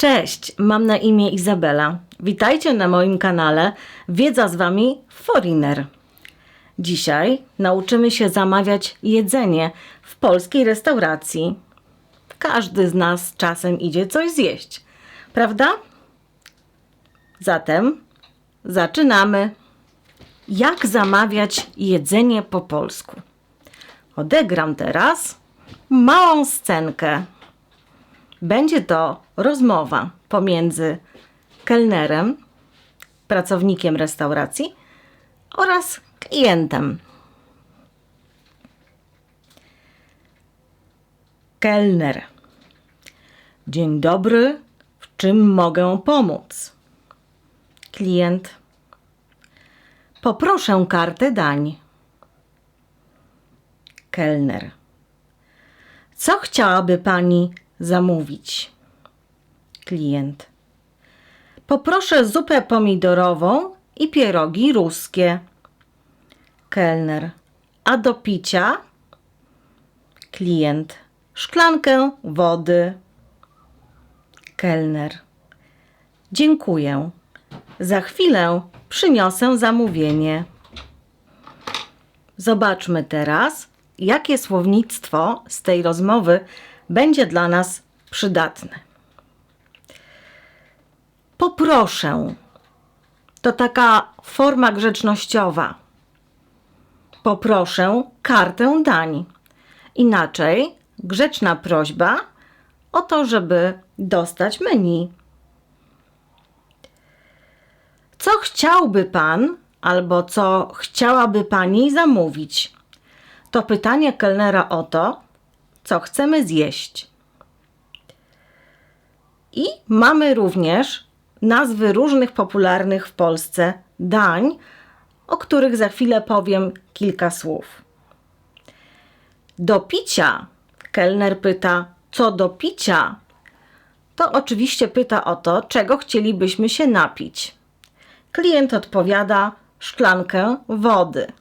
Cześć, mam na imię Izabela. Witajcie na moim kanale Wiedza z Wami Foreigner. Dzisiaj nauczymy się zamawiać jedzenie w polskiej restauracji. Każdy z nas czasem idzie coś zjeść, prawda? Zatem zaczynamy. Jak zamawiać jedzenie po polsku? Odegram teraz małą scenkę. Będzie to rozmowa pomiędzy kelnerem, pracownikiem restauracji oraz klientem. Kelner. Dzień dobry, w czym mogę pomóc? Klient. Poproszę kartę dań. Kelner. Co chciałaby pani zamówić? Klient. Poproszę zupę pomidorową i pierogi ruskie. Kelner. A do picia? Klient. Szklankę wody. Kelner. Dziękuję. Za chwilę przyniosę zamówienie. Zobaczmy teraz, jakie słownictwo z tej rozmowy będzie dla nas przydatne. Poproszę. To taka forma grzecznościowa. Poproszę kartę dań. Inaczej grzeczna prośba o to, żeby dostać menu. Co chciałby pan albo co chciałaby pani zamówić? To pytanie kelnera o to, co chcemy zjeść. I mamy również nazwy różnych popularnych w Polsce dań, o których za chwilę powiem kilka słów. Do picia kelner pyta, co do picia? To oczywiście pyta o to, czego chcielibyśmy się napić. Klient odpowiada szklankę wody.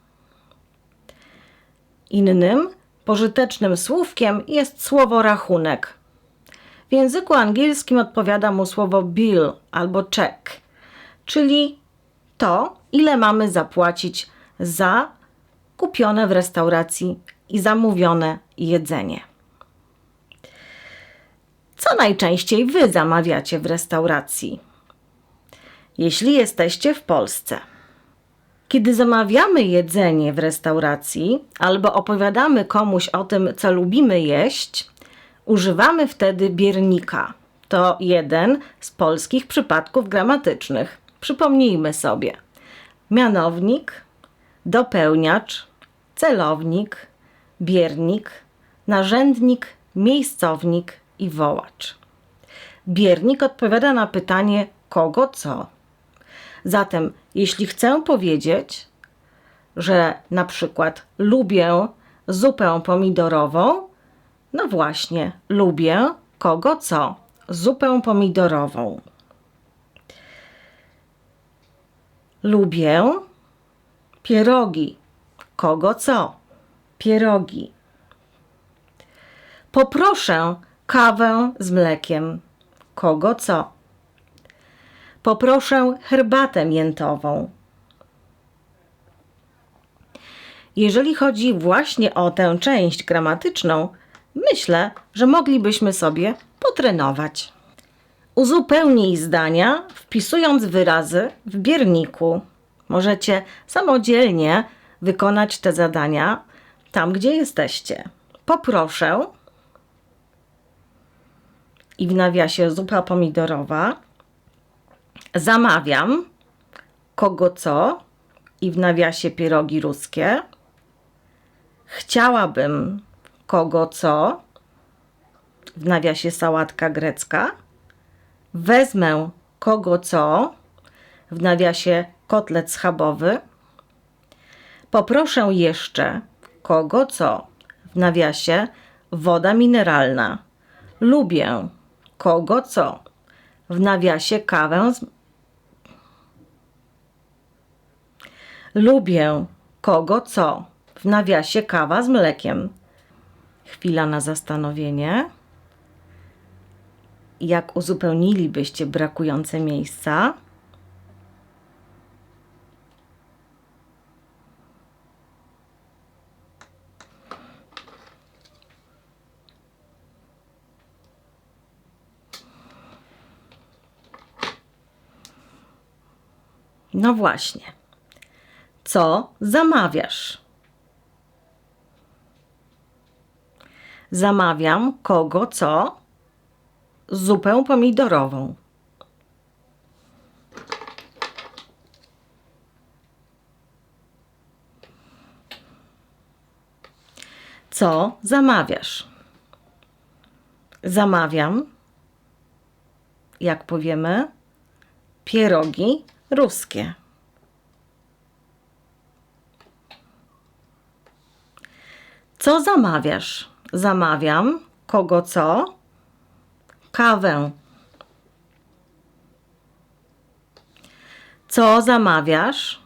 Innym pożytecznym słówkiem jest słowo rachunek. W języku angielskim odpowiada mu słowo bill albo check, czyli to, ile mamy zapłacić za kupione w restauracji i zamówione jedzenie. Co najczęściej wy zamawiacie w restauracji? Jeśli jesteście w Polsce. Kiedy zamawiamy jedzenie w restauracji albo opowiadamy komuś o tym, co lubimy jeść, używamy wtedy biernika. To jeden z polskich przypadków gramatycznych. Przypomnijmy sobie: mianownik, dopełniacz, celownik, biernik, narzędnik, miejscownik i wołacz. Biernik odpowiada na pytanie kogo co. Zatem, jeśli chcę powiedzieć, że na przykład lubię zupę pomidorową, no właśnie, lubię kogo co? Zupę pomidorową. Lubię pierogi. Kogo co? Pierogi. Poproszę kawę z mlekiem. Kogo co? Poproszę herbatę miętową. Jeżeli chodzi właśnie o tę część gramatyczną, myślę, że moglibyśmy sobie potrenować. Uzupełnij zdania, wpisując wyrazy w bierniku. Możecie samodzielnie wykonać te zadania tam, gdzie jesteście. Poproszę i w nawiasie zupa pomidorowa. Zamawiam kogo co i w nawiasie pierogi ruskie. Chciałabym kogo co w nawiasie sałatka grecka. Wezmę kogo co w nawiasie kotlet schabowy. Poproszę jeszcze kogo co w nawiasie woda mineralna. Lubię kogo co w nawiasie kawę z... Lubię kogo co w nawiasie kawa z mlekiem. Chwila na zastanowienie. jak uzupełnilibyście brakujące miejsca? No właśnie. Co zamawiasz? Zamawiam kogo co? Zupę pomidorową. Co zamawiasz? Zamawiam, jak powiemy, pierogi ruskie. Co zamawiasz? Zamawiam. Kogo co? Kawę. Co zamawiasz?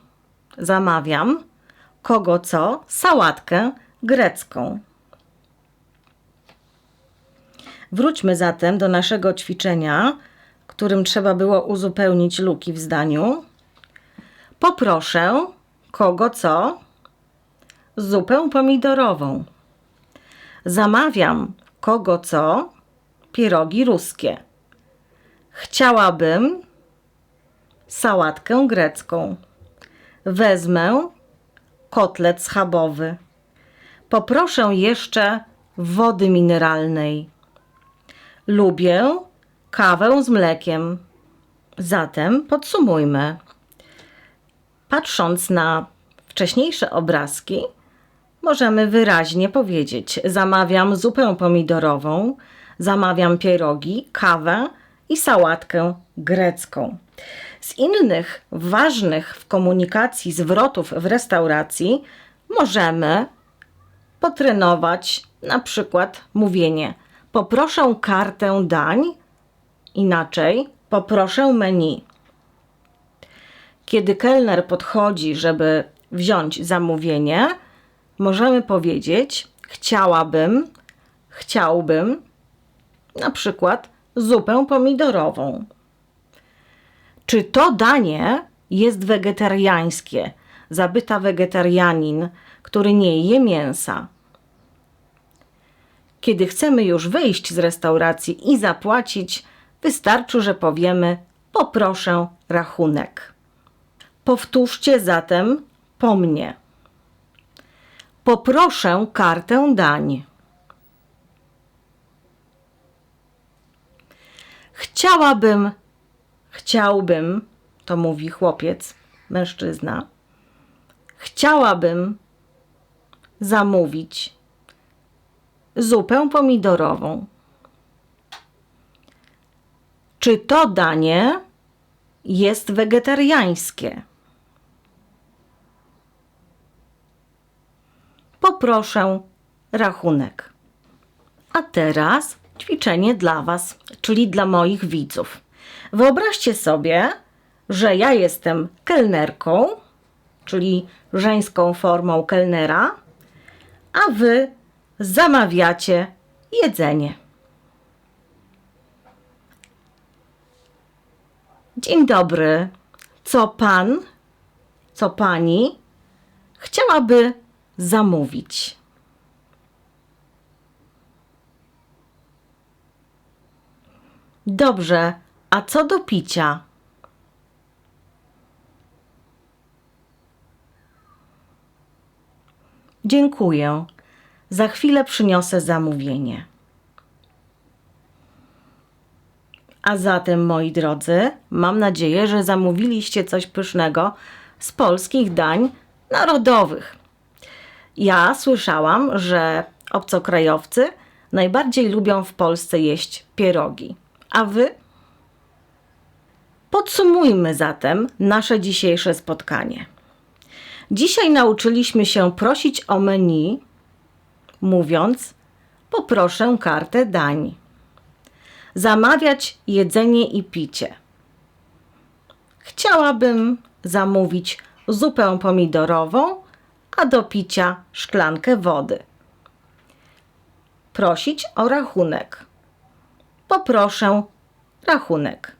Zamawiam. Kogo co? Sałatkę grecką. Wróćmy zatem do naszego ćwiczenia, którym trzeba było uzupełnić luki w zdaniu. Poproszę kogo co? Zupę pomidorową. Zamawiam kogo co? Pierogi ruskie. Chciałabym sałatkę grecką. Wezmę kotlet schabowy. Poproszę jeszcze wody mineralnej. Lubię kawę z mlekiem. Zatem podsumujmy. Patrząc na wcześniejsze obrazki, możemy wyraźnie powiedzieć: Zamawiam zupę pomidorową, zamawiam pierogi, kawę i sałatkę grecką. Z innych ważnych w komunikacji zwrotów w restauracji możemy potrenować na przykład mówienie: Poproszę kartę dań, inaczej poproszę menu. Kiedy kelner podchodzi, żeby wziąć zamówienie, możemy powiedzieć: Chciałabym, chciałbym, na przykład zupę pomidorową. Czy to danie jest wegetariańskie? Zabyta wegetarianin, który nie je mięsa. Kiedy chcemy już wyjść z restauracji i zapłacić, wystarczy, że powiemy: Poproszę rachunek. Powtórzcie zatem po mnie. Poproszę kartę dań. Chciałabym, chciałbym, to mówi chłopiec, mężczyzna. Chciałabym zamówić zupę pomidorową. Czy to danie jest wegetariańskie? Poproszę rachunek. A teraz ćwiczenie dla Was, czyli dla moich widzów. Wyobraźcie sobie, że ja jestem kelnerką, czyli żeńską formą kelnera, a Wy zamawiacie jedzenie. Dzień dobry. Co pan, co pani chciałaby zamówić? Dobrze, a co do picia? Dziękuję. Za chwilę przyniosę zamówienie. A zatem, moi drodzy, mam nadzieję, że zamówiliście coś pysznego z polskich dań narodowych. Ja słyszałam, że obcokrajowcy najbardziej lubią w Polsce jeść pierogi. A wy? Podsumujmy zatem nasze dzisiejsze spotkanie. Dzisiaj nauczyliśmy się prosić o menu, mówiąc: Poproszę kartę dań. Zamawiać jedzenie i picie. Chciałabym zamówić zupę pomidorową, a do picia szklankę wody. Prosić o rachunek. Poproszę rachunek.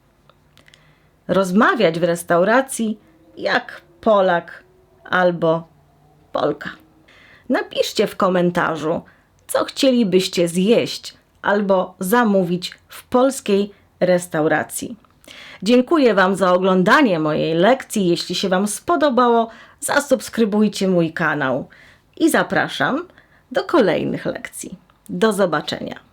Rozmawiać w restauracji jak Polak albo Polka. Napiszcie w komentarzu, co chcielibyście zjeść albo zamówić w polskiej restauracji. Dziękuję Wam za oglądanie mojej lekcji. Jeśli się Wam spodobało, zasubskrybujcie mój kanał i zapraszam do kolejnych lekcji. Do zobaczenia.